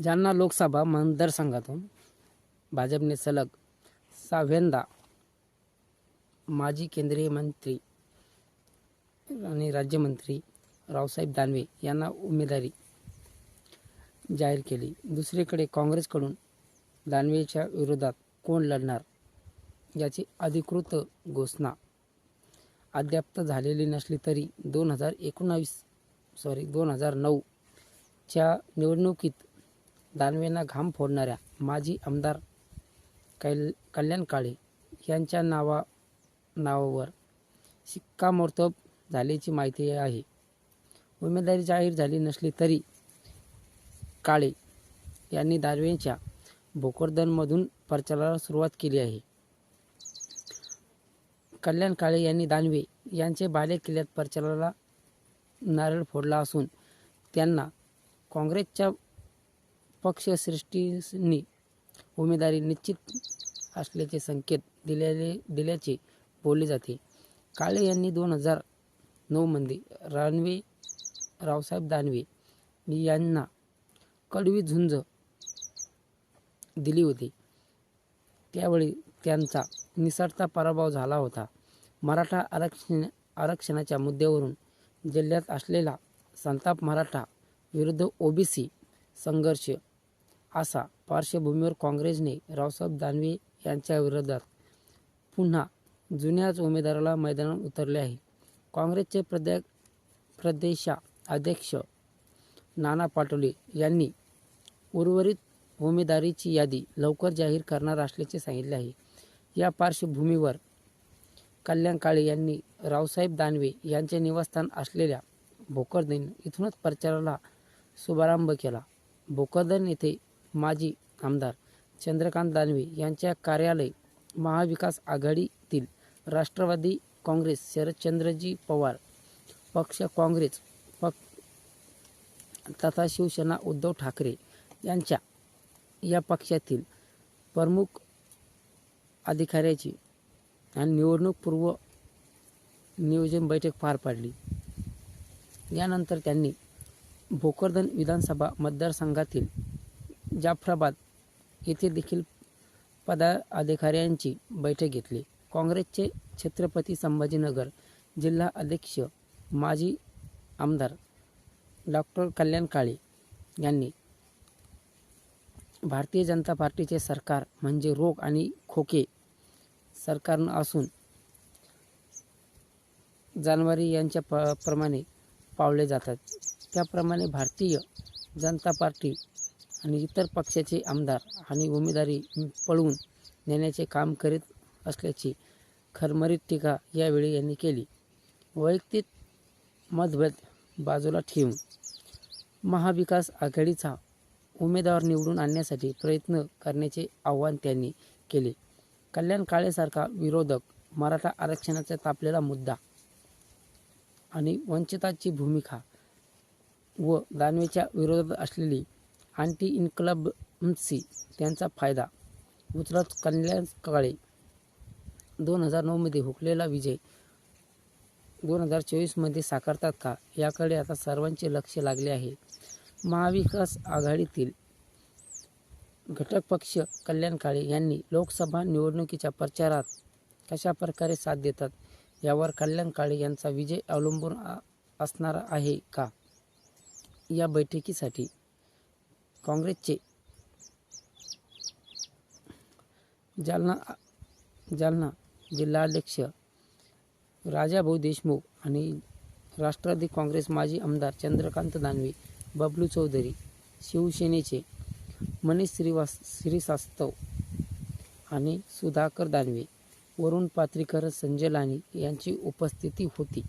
जालना लोकसभा मतदारसंघातून भाजपने सलग सहाव्यांदा माजी केंद्रीय मंत्री आणि राज्यमंत्री रावसाहेब दानवे यांना उमेदवारी जाहीर केली. दुसरीकडे काँग्रेसकडून दानवेच्या विरोधात कोण लढणार याची अधिकृत घोषणा अद्याप झालेली नसली तरी दोन हजार एकोणावीस सॉरी दोन हजार नऊच्या निवडणुकीत दानवेंना घाम फोडणाऱ्या माजी आमदार कैल कल्याण काळे यांच्या नावा नावावर शिक्कामोर्तब झाल्याची माहिती आहे. उमेदवारी जाहीर झाली नसली तरी काळे यांनी दानवेंच्या भोकरदनमधून प्रचाराला सुरुवात केली आहे. कल्याण काळे यांनी दानवे यांचे बाले किल्ल्यात प्रचाराला नारळ फोडला असून त्यांना काँग्रेसच्या पक्षश्रेष्ठींनी उमेदवारी निश्चित असल्याचे संकेत दिलेले दिल्याचे बोलले जाते. काळे यांनी दोन हजार नऊमध्ये रानवे रावसाहेब दानवे यांना कडवी झुंज दिली होती. त्यावेळी त्यांचा निसटता पराभव झाला होता. मराठा आरक्षण आरक्षणाच्या मुद्द्यावरून जिल्ह्यात असलेला संताप मराठा विरुद्ध ओबीसी संघर्ष असा पार्श्वभूमीवर काँग्रेसने रावसाहेब दानवे यांच्या विरोधात पुन्हा जुन्याच उमेदवाराला मैदानात उतरले आहे. काँग्रेसचे प्रदे प्रदेशाध्यक्ष नाना पाटोले यांनी उर्वरित उमेदवारीची यादी लवकर जाहीर करणार असल्याचे सांगितले आहे. या पार्श्वभूमीवर कल्याण काळे यांनी रावसाहेब दानवे यांचे निवासस्थान असलेल्या भोकरदन इथूनच प्रचाराला शुभारंभ केला. भोकरदन येथे माजी आमदार चंद्रकांत दानवे यांच्या कार्यालय महाविकास आघाडीतील राष्ट्रवादी काँग्रेस शरदचंद्रजी पवार पक्ष काँग्रेस पक तथा शिवसेना उद्धव ठाकरे यांच्या या पक्षातील प्रमुख अधिकाऱ्याची आणि निवडणूकपूर्व नियोजन बैठक पार पाडली. यानंतर त्यांनी भोकरदन विधानसभा मतदारसंघातील जाफराबाद येथे देखील पदाधिकाऱ्यांची बैठक घेतली. काँग्रेसचे छत्रपती संभाजीनगर जिल्हा अध्यक्ष माजी आमदार डॉक्टर कल्याण काळे यांनी भारतीय जनता पार्टीचे सरकार म्हणजे रोग आणि खोके सरकार असून जानवारी यांच्या प प्रमाणे पावले जातात. त्याप्रमाणे भारतीय जनता पार्टी आणि इतर पक्षाचे आमदार आणि उमेदवारी पळवून नेण्याचे काम करीत असल्याची खरमरीत टीका यावेळी यांनी केली. वैयक्तिक मतभेद बाजूला ठेवून महाविकास आघाडीचा उमेदवार निवडून आणण्यासाठी प्रयत्न करण्याचे आवाहन त्यांनी केले. कल्याण काळेसारखा विरोधक मराठा आरक्षणाचा तापलेला मुद्दा आणि वंचिताची भूमिका व दानवेच्या विरोधात असलेली अँटी इन्क्लबन्सी त्यांचा फायदा. उचलत कल्याण काळे. दोन हजार नऊमध्ये हुकलेला विजय दोन हजार चोवीसमध्ये साकारतात का? याकडे आता सर्वांचे लक्ष लागले आहे. महाविकास आघाडीतील घटक पक्ष कल्याण काळे यांनी लोकसभा निवडणुकीच्या प्रचारात कशा प्रकारे साथ देतात? यावर कल्याण काळे यांचा विजय अवलंबून असणारा असणार आहे का? या बैठकीसाठी काँग्रेसचे. जालना जालना जिल्हाध्यक्ष राजाभाऊ देशमुख आणि राष्ट्रवादी काँग्रेस माजी आमदार चंद्रकांत दानवे बबलू चौधरी शिवसेनेचे मनीष श्रीवास श्रीसास्तव आणि सुधाकर दानवे वरुण पात्रीकर संजय लानी यांची उपस्थिती होती.